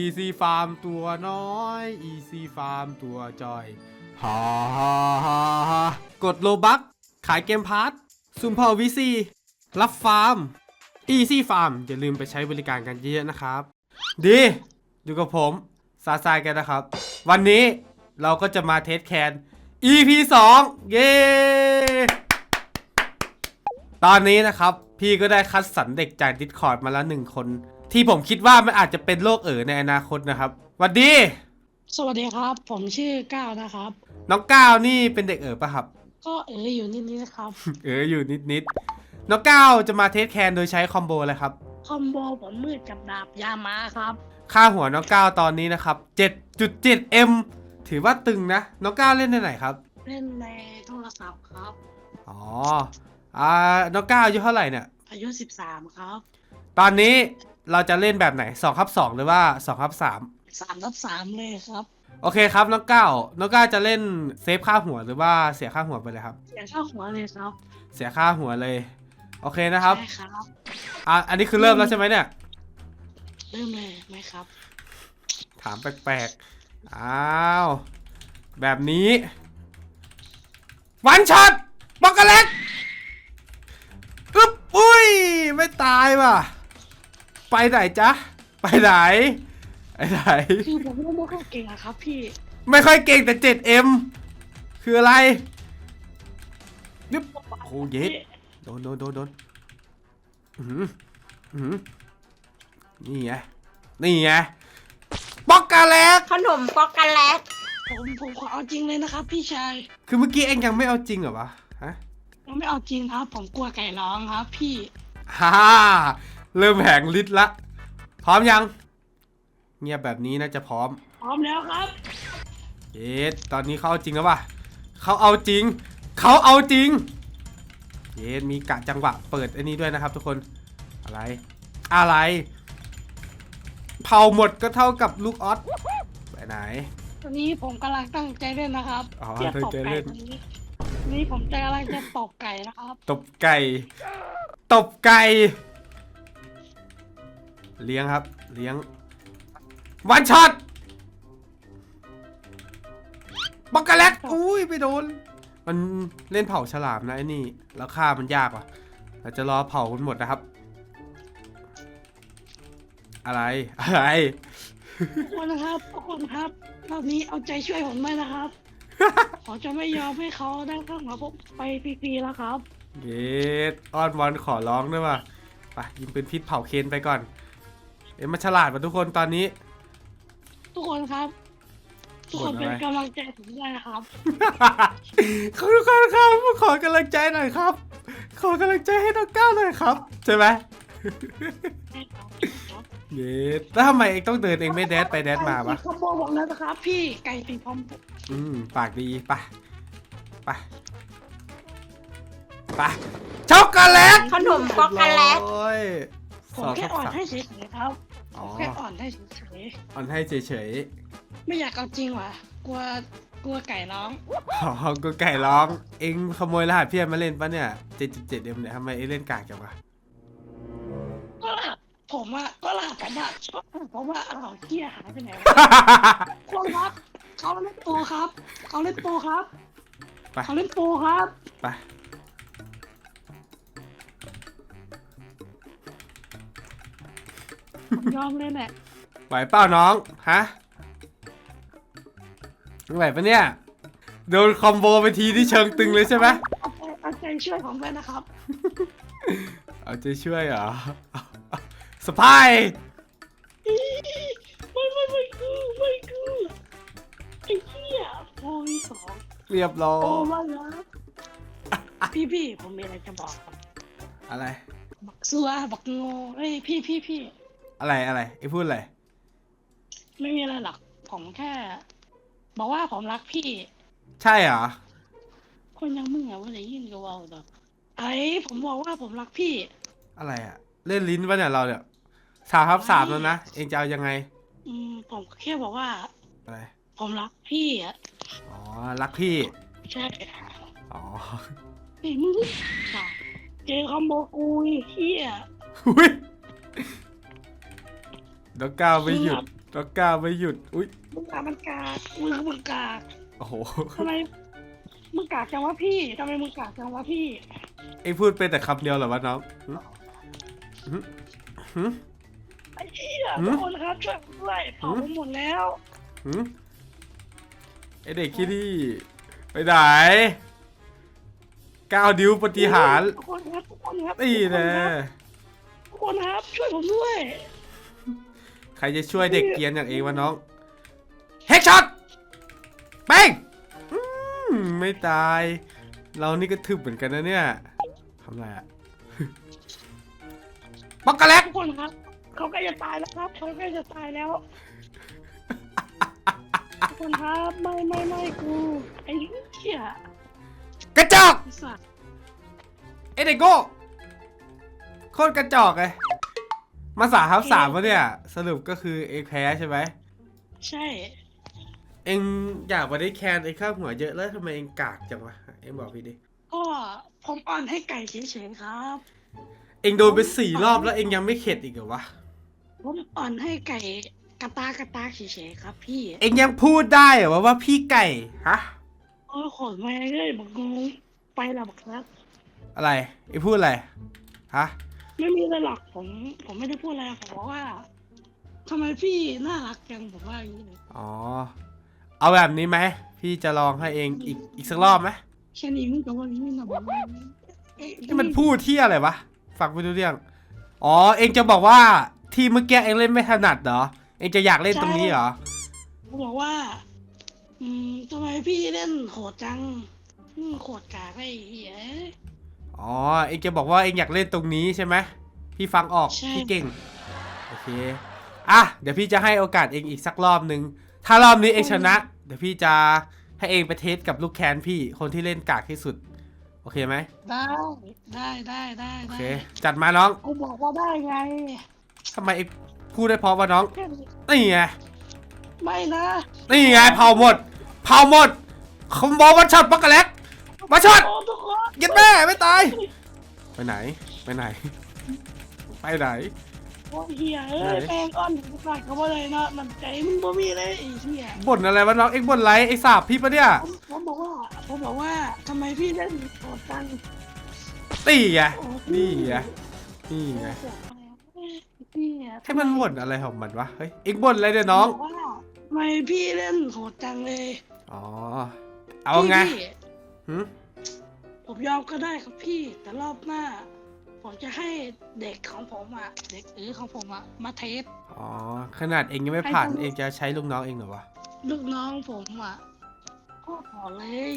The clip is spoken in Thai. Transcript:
Easy Farm ตัวน้อย Easy Farm ตัวจอยฮ่าฮ่าฮ่าฮากดโลบักขายเกมพาร์ทซุมเผาวีซีรับฟาร์ม Easy Farm อย่าลืมไปใช้บริการกันเยอะๆนะครับ ดี อยู่กับผมซาซายกันนะครับ วันนี้เราก็จะมาเทสแคน EP 2 เย้ ตอนนี้นะครับ พี่ก็ได้คัดสรรเด็กจาก Discord มาแล้วหนึ่งคน ที่ผมคิดว่ามันอาจจะเป็นโรคเอ๋อในอนาคตนะครับหวัสดี สวัสดีครับ ผมชื่อก้าวนะครับ น้องก้าวนี่เป็นเด็กเอ๋อปะครับ ก็เอออยู่นิดๆนะครับ เอ๋ออยู่นิดๆน้องก้าวจะมาเทสแคนโดยใช้คอมโบอะไรครับ คอมโบผมมืดกับดาบยามาครับ ค่าหัวน้องก้าวตอนนี้นะครับ 7.7M ถือว่าตึงนะ น้องก้าวเล่นในไหนครับ เล่นในโทรศัพท์ครับ อ๋อ อ่า น้องก้าวอายุเท่าไหร่เนี่ย อายุ 13 ครับ ตอนนี้ เราจะเล่นแบบไหน2ครับ2หรือว่า2ครับ3 3รับ3เลยครับโอเคครับน้องก้าวน้องก้าวจะเล่นเซฟค่าหัวหรือว่าเสียค่าหัวไปเลยครับ เสียค่าหัวเลยครับ เสียค่าหัวเลย โอเคนะครับใช่ครับอะอันนี้คือเริ่มแล้วใช่ไหมเนี่ยเริ่มเลยไหมครับ ถามแปลกๆอ้าวแบบนี้ วันช็อตบักกะเล็กอึ๊บอุ้ยไม่ตายว่ะ ไปไหนจ๊ะ ไปไหนไปไหน คือผมไม่ค่อยเก่งอะครับ พี่ไม่ค่อยเก่งแต่ 7M คืออะไรนึบโอ้เย็ดโดนโดนโดนโดนอือหืออือหือนี่ไงนี่ไงบ็อกกาแลกขนมป๊อกโกแลตผมผมขอเอาจริงเลยนะครับ พี่ชายคือเมื่อกี้เองยังไม่เอาจริงเหรอวะฮะ ผมไม่เอาจริงครับ ผมกลัวไก่ร้องครับ พี่ฮ่า เริ่มแหงฤทธิ์ละ พร้อมยัง เงียบแบบนี้น่าจะพร้อม พร้อมแล้วครับเย็ดตอนนี้เขาเอาจริงแล้วป่ะเขาเอาจริง เขาเอาจริงเย็ดมีกะจังหวะเปิดอันนี้ด้วยนะครับ ทุกคน อะไร อะไร เผาหมดก็เท่ากับลูกออสไปไหน ตอนนี้ผมกำลังตั้งใจเล่นนะครับอ๋อจะตบตั้งใจไก่เล่นตรงนี้วันนี้ผมจะกำลังจะตบไก่นะครับ ตบไก่ ตบไก่ เลี้ยงครับ เลี้ยง วันช็อตบักกะแลตอุ้ยไปโดน มันเล่นเผาฉลามนะไอ้นี่แล้วฆ่ามันยากว่ะเราจะรอเผามันหมดนะครับ อะไรอะไร ทุกคนนะครับทุกคนครับรอบนี้เอาใจช่วยผมด้วยนะครับเขาจะไม่ยอมให้เขาได้ข้างหัวผมไปฟรีๆแล้วครับ เยสอ้อนวอนขอร้องด้วยว่ะไปยิงปืนพิษเผาเคนไปก่อนเอ็มมาฉลาดมาทุกคนตอนนี้ ทุกคนครับ ทุกคนเป็นบ่นอะไรกำลังใจผมด้วยนะครับ ขอทุกคนครับขอกำลังใจหน่อยครับ ขอกำลังใจให้น้องก้าวหน่อยครับ ใช่ไหมให้ครับครับเยสแล้วทำไมเองต้องเดินเองไม่แดดไปแดดมาวะคอมโบบอกแล้วนะครับพี่ไก่ตีพร้อมผมอืมปากดีไปไปไปช็อกโกแลตขนมป๊อกโกแลตโอ้ยผมแค่อ่อนให้เฉยๆครับ อ๋อแค่อ่อนให้เฉยอ่อนให้เฉยๆไม่อยากเอาจริงว่ะ กลัวกลัวไก่ร้องๆอ๋อก็ไก่ร้อง เองขโมยรหัสเพี้ยนมาเล่นปะเนี่ยเจ็ดเจ็ดเอ็มเนี่ยทำไมเองเล่นกากจังวะก็ล่ะผมอะก็ล่ะผมอะชอบผมว่าเอาเกี้ยหายไปไหนวะคนครับเขาเล่นโปรครับเขาเล่นโปรครับไปเขาเล่นโปรครับไป ยอมเลยแหละไหวเปล่าน้อง ฮะไหวปะเนี่ย โดนคอมโบไปทีที่เชิงตึงเลยใช่ไหมเอาใจเอาใจช่วยผมด้วยนะครับ เอาใจช่วยเหรอสปายไม่ไม่ไม่คือไม่คือไอ้เหี้ยโปรวีสองเรียบร้อโอ้ยมาแล้วพี่พี่ผมมีอะไรจะบอกครับอะไร บักซัวบักโง่เฮ้ยพี่พี่พี่ อะไรอะไรไอ้พูดอะไรไม่มีอะไรหรอกผมแค่ บอกว่าผมรักพี่ ใช่เหรอคนอยังมึงอะว่าจะยินกับเราดอกไอ้ผมบอกว่าผมรักพี่ อะไรอะเล่นลิ้นปะเนี่ยเราเนี่ยสามครับสามแล้วนะเองจะเอายังไง อืม ผมแค่บอกว่า อะไรผมรักพี่อะอ๋อรักพี่ใช่อ๋อไอ้มึงใช่เจอคอมโบกูไอ้เฮียอุ้ย น้องก้าวไม่หยุดด็อกก้าไม่หยุด อุ้ยมึงกากมันกากมึงคือมึงกากโอ้โหทำไมมึงกากจังวะพี่ทำไมมึงกากจังวะพี่เอ็งพูดเป็นแต่คำเดียวเหรอวะน้องหึหึหึไอ้เหี้ยหืมทุกคนครับช่วยผมด้วยเผาผมหมดแล้วหึไอเด็กขี้นี่ไปไหนก้าวดิ้วปฏิหารทุกคนครับทุกคนครับนี่ทุกคแน่ครับทุกคนครับช่วยผมด้วยใครจะช่วยเด็กเกรียนอย่างเองวะน้องเฮกช็อตเป้งอืมไม่ตาย เรานี่ก็ทึบเหมือนกันนะเนี่ยทำไรอะป๊อกกะแลกทุกคนครับ เขาใกล้จะตายแล้วครับ เขาใกล้จะตายแล้ว ทุกคนครับไม่ไม่ไม่กูไอ้เหี้ยกระจอกไอ้สัตว์เอเดโก้โคตรกระจอกเลย มาสาครับสามวะเนี่ย สรุปก็คือเอกแพ้ใช่ไหมใช่ เองอยากมาได้แคนไอ้ข้าวหัวเยอะแล้วทำไมเองกากจังวะเองบอกพี่ดิก็ผมอ่อนให้ไก่เฉยๆครับ เองโดนไปสี่รอบแล้วเองยังไม่เข็ดอีกเหรอวะผมอ่อนให้ไก่กระตากระตากเฉยๆครับพี่ เองยังพูดได้เหรอวะว่าพี่ไก่ฮะโอ้ยขนมาเลยบอกงงไปแล้วบอกครับ อะไรเองพูดอะไรฮะ ไม่มีอะไรหรอกผมผมไม่ได้พูดอะไรผมบอกว่าทำไมพี่น่ารักจังผมว่าอย่างนี้เลยอ๋อ เอาแบบนี้ไหมพี่จะลองให้เองอีกอีกสักรอบไหมแค่นี้มึงก็ว่าอย่างนี้นะบอกว่าเอ๊ะนี่มันพูดที่อะไรวะฟังไม่รู้เรื่องอ๋อเองจะบอกว่าที่เมื่อกี้เองเล่นไม่ถนัดเหรอเองจะอยากเล่นตรงนี้เหรอผมบอกว่า อืมทำไมพี่เล่นโหดจังอืมโหดกากไอ้เหี้ย อ๋อ เองจะบอกว่าเองอยากเล่นตรงนี้ใช่ไหมพี่ฟังออก ใช่ พี่เก่ง โอเค อะ เดี๋ยวพี่จะให้โอกาสเองอีกสักรอบหนึ่ง ถ้ารอบนี้เองชนะ เดี๋ยวพี่จะให้เองไปเทสกับลูกแคนพี่ คนที่เล่นกากที่สุด โอเคไหมได้ได้ได้ได้โอได้เค จัดมาน้องกูบอกว่าได้ไงทำไมเองพูดได้เพราะว่าน้องแค่นี้นี่ไง ไม่นะนี่ไงเผาหมด เผาหมดคอมโบวันช็อตปักกะแลกมาช็อตโอ้ทุกคน ยัดแม่ไม่ตาย ไปไหน ไปไหน ไปไหนโอ้เหี้ยเอ้ไหยนแป้งก้อนถึงกลเขาบ่เลยเนาะมันใจมึงบ่มีเลยไอ้เหี้ยบ่นอะไรวะน้อง เอ็งบ่นไรไอ้สาบพี่ปะเนี่ย ผมผมบอกว่าผมบอกว่าทำไมพี่เล่นโหดจังนี่ไงโอ้นี่ไงนี่ไงพี่ให้มันบ่นอะไรของมันวะ เฮ้ย เอ็งบ่นอะไรเนี่ยน้อง บกว่าทำไมพี่เล่นโหดจังเลยอ๋อ เอาไงพี่หืม ผมยอมก็ได้ครับพี่ แต่รอบหน้า ผมจะให้เด็กของผมอะเด็กเออของผมอะมาเทส อ๋อ ขนาดเอ็งยังไม่ผ่าน ให้ผม เอ็งจะใช้ลูกน้องเอ็งเหรอวะ ลูกน้องผมอะโคตรหอเลย